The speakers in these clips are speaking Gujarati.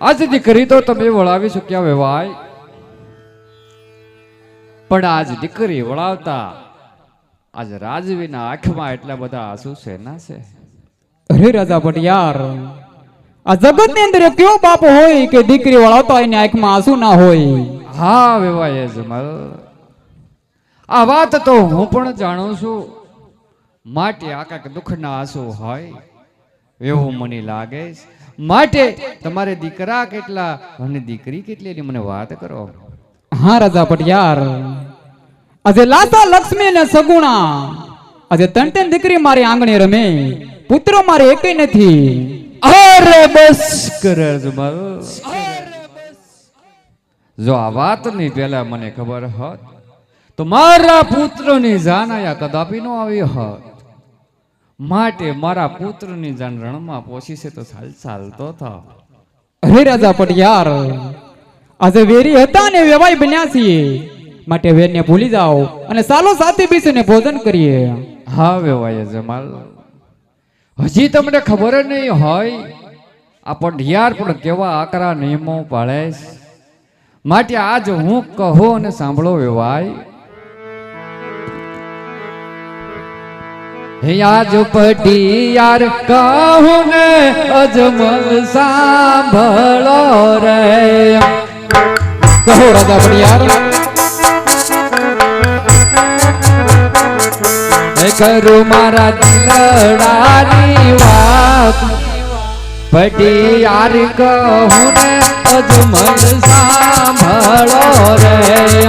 આજ દીકરી તો તમે વળાવી શક્યા વેવાય પણ આજ દીકરી વળાવતા આજ રાજવીના આંખમાં એટલા બધા આંસુ છે ના છે? અરે રાજા ભટિયાર આ જગતની અંદર કેવો બાપ હોય કે દીકરી વળાવતા એની આંખમાં આંસુ ના હોય. હા વેવાય જમલ. આ વાત તો હું પણ જાણું છું. માટે આ કાંઈક દુઃખના આંસુ હોય એવું મને લાગે છે. માટે તમારે દીકરા કેટલા અને દીકરી કેટલી એની મને વાત કરો. હા રાજા પટિયાર. આજે લાસા લક્ષ્મી ને સગુણા. આજે ત્રણ ત્રણ દીકરી મારી આંગણે રમે. પુત્ર મારે એકેય નથી. અરે બસ કરે જો આ વાતની પહેલા મને ખબર હોત તો મારા પુત્રની જાન આયા કદાપી નો આવી હોત. માટે મારા પુત્રની જાન રણમાં પોસી છે તો સાલ ચાલતો થા. અરે રાજા પટિયાર આજે વેરી હતા ને વેવાય બન્યા છીએ. માટે વેરને ભૂલી જાઓ અને સાલો સાથે બેસીને ભોજન કરીએ. હા વેવાય જમાલ હજી તમને ખબર જ નહીં હોય આ પંઢિયાર પણ કેવા આકરા નિયમો પાળે છે. માટે આજ હું કહું અને સાંભળો વેવાય હે પટી યાર કહું ને અજમલ સાંભળો રે. કહો રાજા પણ યાર કરું મારા દિલડાની વાત. પટિયાર કહું ને અજમલ સાંભળો રે.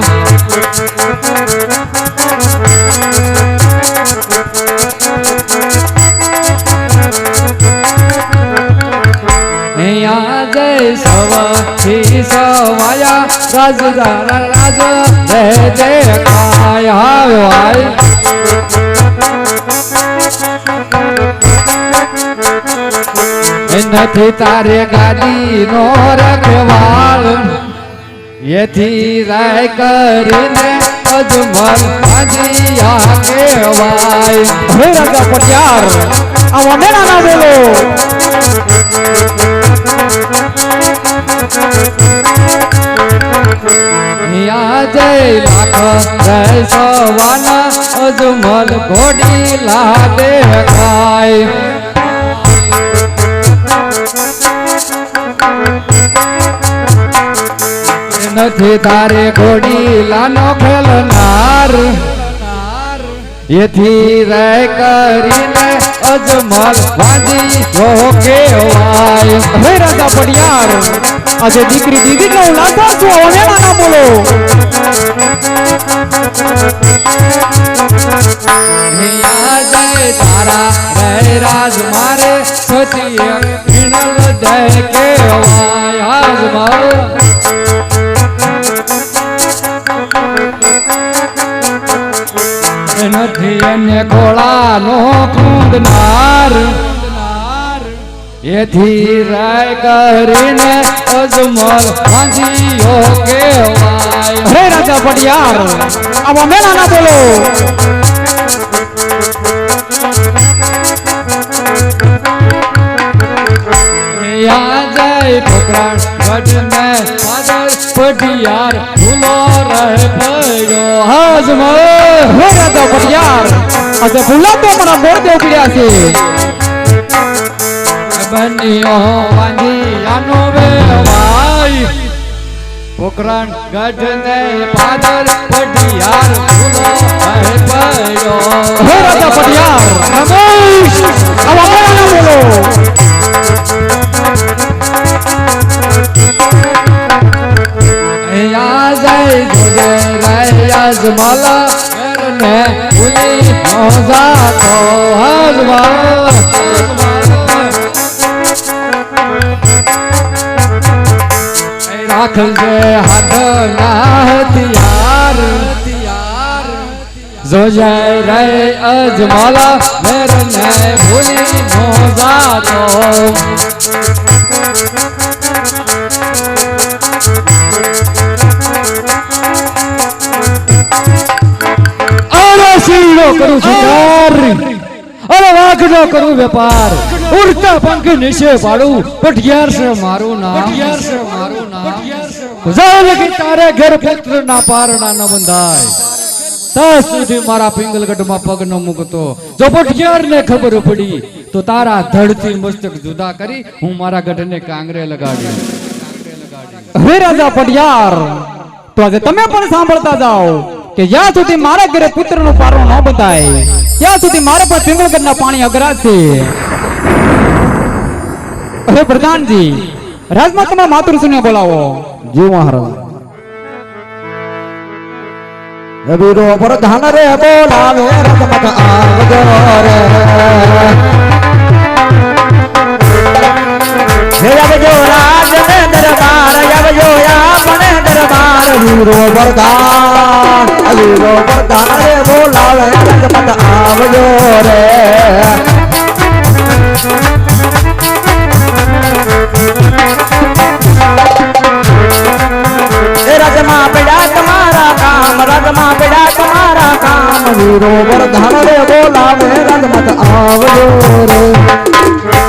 સવાથી સવાયા રાજદારા રાજ રે જય કાય હાય એ નથી તારે ગાદી નો રખવાળ એથી રાય કરીને અજમલ ભાજીયા કેવાય હે રાજા પટિયાર આ વમેણા ના બોલો યા જય લાખ જય સવાના અજમલ ઘોડી લાગે ખાય. નથી તારે ઘોડી લાનો ખેલનાર. येथी रह करीने, अजमल भांजी होके वाय हे राजा पडियार अजे दिक्री दीदी का लाता सो होने ना बोलो। मिया जय तारा रह राज मारे सोचिए दे के નથી એને ખોળાનો કુંદનાર એથી રાય કરીને અજમલ ભાંજીઓ કેવાય હે રાજા પટિયાર આ વમેણા ના બોલો યા જય પોકરણ ગઢને પાદર પટિયાર ભૂલો રહે ભયો હાજમલ હે રાજા પટિયાર. આજે ભૂલા તો મારા દે ઉકળ્યા છે. બન્યો વાંધિયાનો વેવાય પોકરણ ગઢને પાદર પટિયાર ભૂલો રહે ભયો હે રાજા પટિયાર રમેશ આ વમેણા ના બોલો. યા જય જોજે રૈયાજ માલા કરને ભૂલી ન જાતો હજમલ રાખજે હાથ ના હથિયાર જોજે રે અજમાલા, મેરને ભૂલી મોજા અરે શીરો કરું શિકાર અરે વાઘનો કરું વેપાર ઉડતા પંખ નીચે પાડું પટિયાર છે મારું નામ પટિયાર છે મારું નામ જાલ કે તારે ઘર પુત્ર ના પારણા ન બંધાય ત્યાં સુધી મારા પિંગલગઢમાં પગ ન મૂકતો જો પટિયાર ને ખબર પડી તો તારા ધડથી મસ્તક જુદા કરી હું મારા ગઢને કાંગરે લગાડી હવે રાજા પટિયાર તો આજે તમે પણ સાંભળતા જાઓ કે જ્યાં સુધી મારા ઘરે પુત્રનો પારો ન બતાય ત્યાં સુધી મારા પર પિંગળગઢના પાણી અગરાશે હવે પ્રધાનજી રાજમાં તમે માતૃશ્રીને બોલાવો જી મહારાજ રવિરો પ્રધાન રે બોલાવે રથમત આવજો રે रो बरदा रे बोला रे जगपत आवयो तुम्हारा काम रजमा बेड़ा तुम्हारा काम रो बरदान रे बोला रे जगपत आवयो